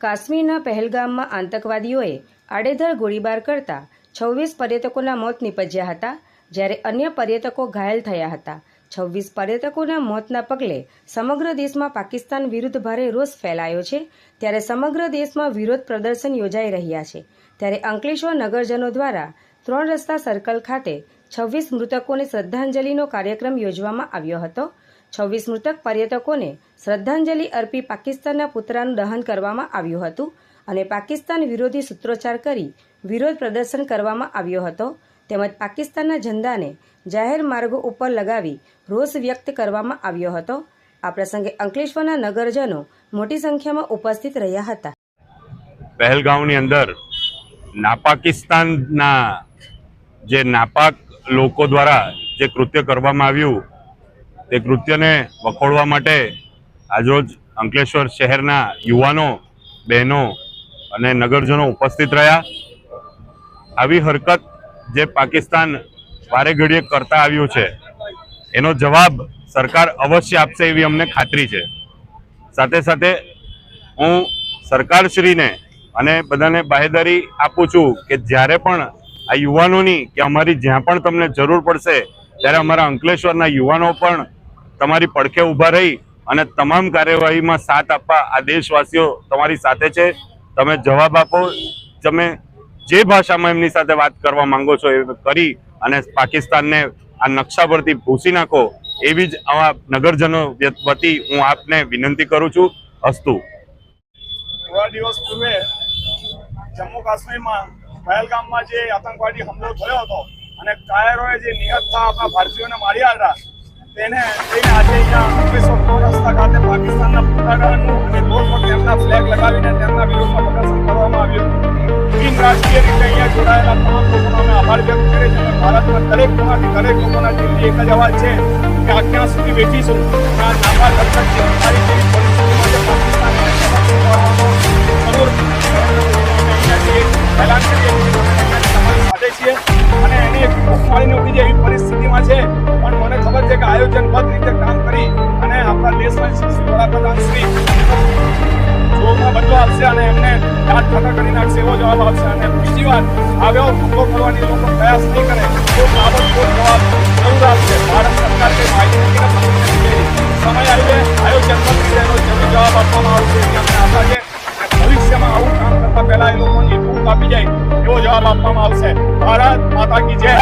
કાશ્મીરના પહેલગામમાં આતંકવાદીઓએ આડેધડ ગોળીબાર કરતા છવ્વીસ પર્યટકોના મોત નીપજ્યા હતા, જ્યારે અન્ય પર્યટકો ઘાયલ થયા હતા. છવ્વીસ પર્યટકોના મોતના પગલે સમગ્ર દેશમાં પાકિસ્તાન વિરુદ્ધ ભારે રોષ ફેલાયો છે, ત્યારે સમગ્ર દેશમાં વિરોધ પ્રદર્શન યોજાઈ રહ્યા છે. ત્યારે અંકલેશ્વર નગરજનો દ્વારા ત્રણ રસ્તા સર્કલ ખાતે છવ્વીસ મૃતકોને શ્રદ્ધાંજલિનો કાર્યક્રમ યોજવામાં આવ્યો હતો. છવ્વીસ મૃતક પર્યટકોને શ્રદ્ધાંજલિ અર્પી પાકિસ્તાનના પુતળાનું દહન કરવામાં આવ્યું હતું અને પાકિસ્તાન વિરોધી સૂત્રોચ્ચાર કરી વિરોધ પ્રદર્શન કરવામાં આવ્યો હતો. તેમજ પાકિસ્તાનના ઝંડાને જાહેર માર્ગો ઉપર લગાવી રોષ વ્યક્ત કરવામાં આવ્યો હતો. આ પ્રસંગે અંકલેશ્વરના નગરજનો મોટી સંખ્યામાં ઉપસ્થિત રહ્યા હતા. પહેલગાંવની અંદર નાપાકિસ્તાનના જે નાપાક લોકો દ્વારા જે કૃત્ય કરવામાં આવ્યું તે કૃત્યને વખોડવા માટે આજરોજ અંકલેશ્વર શહેરના યુવાનો, બહેનો અને નગરજનો ઉપસ્થિત રહ્યા. આવી હરકત જે પાકિસ્તાન વારે ઘડીએ કરતા આવ્યું છે, એનો જવાબ સરકાર અવશ્ય આપશે એવી અમને ખાતરી છે. સાથે સાથે હું સરકારશ્રીને અને બધાને બાહેદારી આપું છું કે જ્યારે પણ આ યુવાનોની કે અમારી જ્યાં પણ તમને જરૂર પડશે, ત્યારે અમારા અંકલેશ્વરના યુવાનો પણ તમારી પડખે ઊભા રહી અને તમામ કાર્યવાહીમાં સાથ આપવા આ દેશવાસીઓ તમારી સાથે છે. તમે જવાબ આપો. તમે જે ભાષામાં એમની સાથે વાત કરવા માંગો છો એ કરી અને પાકિસ્તાનને આ નકશા પરથી ભૂસી નાખો એવી જ આવા નગરજનો વતી હું આપને વિનંતી કરું છું. અસ્તુ. થોડા દિવસ પૂર્વે જમ્મુ કાશ્મીરમાં પહેલગામમાં જે આતંકવાદી હુમલો થયો હતો અને કાયરોએ જે નિહતતા આપણા ભારતીયોને માર્યા હતા તેને લઈને આજે અહીંયા ઓગણીસો ટોલ રસ્તા ખાતે પાકિસ્તાનના પુતળાનું અને રોડ પર તેમના ફ્લેગ લગાવીને તેમના વિરોધમાં પ્રદર્શન કરવામાં આવ્યું. બિન રાજકીય રીતે અહીંયા જોડાયેલા તમામ લોકોનો અમે આભાર વ્યક્ત કરીએ છીએ ભારતના દરેક ખૂણાથી દરેક લોકોના દિલથી એક જ અવાજ છે કે આ ક્યાં સુધી વેચીશું આ નાપાક હરકત છે અમારી જેવી પરિસ્થિતિમાં પાકિસ્તાન એલાન કરીએ છીએ. અને એક ઉઠી જાય પરિસ્થિતિમાં છે. પણ મને ખબર છે કે આયોજનબદ્ધ રીતે કામ કરી અને આપણા દેશના વડાપ્રધાન શ્રી આપશે અને એમને યાદ ખાતા કરી નાખશે, એવો બીજી વાત આવ્યો હુમલો કરવાની ભારત સરકાર. સમય આવીને આયોજનબદ્ધ જવાબ આપવામાં આવશે. આશા છે ભવિષ્યમાં આવું કામ કરતા પહેલા એ લોકોની ભૂખ આપી જાય. આપવામાં આવશે. ભારત માતા કી જય.